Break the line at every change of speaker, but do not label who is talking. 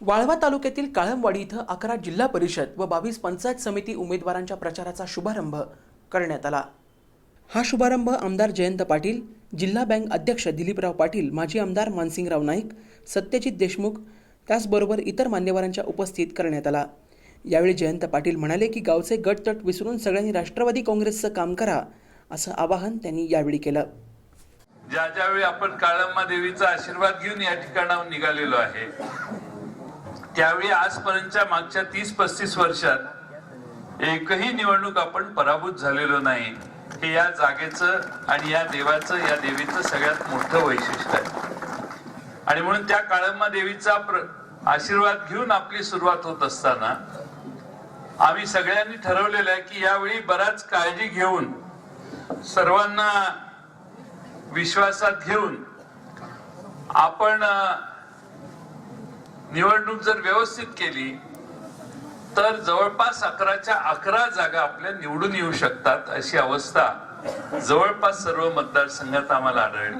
वाळवा तालुक्यातील काळमवाडी इथं अकरा जिल्हा परिषद व बावीस पंचायत समिती उमेदवारांच्या प्रचाराचा शुभारंभ करण्यात आला. हा शुभारंभ आमदार जयंत पाटील जिल्हा बँक अध्यक्ष दिलीपराव पाटील माजी आमदार मानसिंगराव नाईक सत्यजित देशमुख त्याचबरोबर इतर मान्यवरांच्या उपस्थित करण्यात आला. यावेळी जयंत पाटील म्हणाले की गावचे गटतट विसरून सगळ्यांनी राष्ट्रवादी काँग्रेसचं काम करा असं आवाहन त्यांनी यावेळी केलं.
ज्या ज्यावेळी आपण काळम्मा देवीचा आशीर्वाद घेऊन या ठिकाणाहून निघालेलो आहे त्यावेळी आजपर्यंतच्या मागच्या तीस पस्तीस वर्षात एकही निवडणूक आपण पराभूत झालेलो नाही. हे या जागेचं आणि या देवाचं या देवीचं सगळ्यात मोठं वैशिष्ट्य आहे. आणि म्हणून त्या काळम्मा देवीचा प्र- आशीर्वाद घेऊन आपली सुरुवात होत असताना आम्ही सगळ्यांनी ठरवलेलं आहे की यावेळी बराच काळजी घेऊन सर्वांना विश्वासात घेऊन आपण निवडणूक जर व्यवस्थित केली तर जवळपास अकराच्या अकरा जागा आपल्या निवडून येऊ शकतात अशी अवस्था जवळपास सर्व मतदारसंघात आम्हाला आढळली.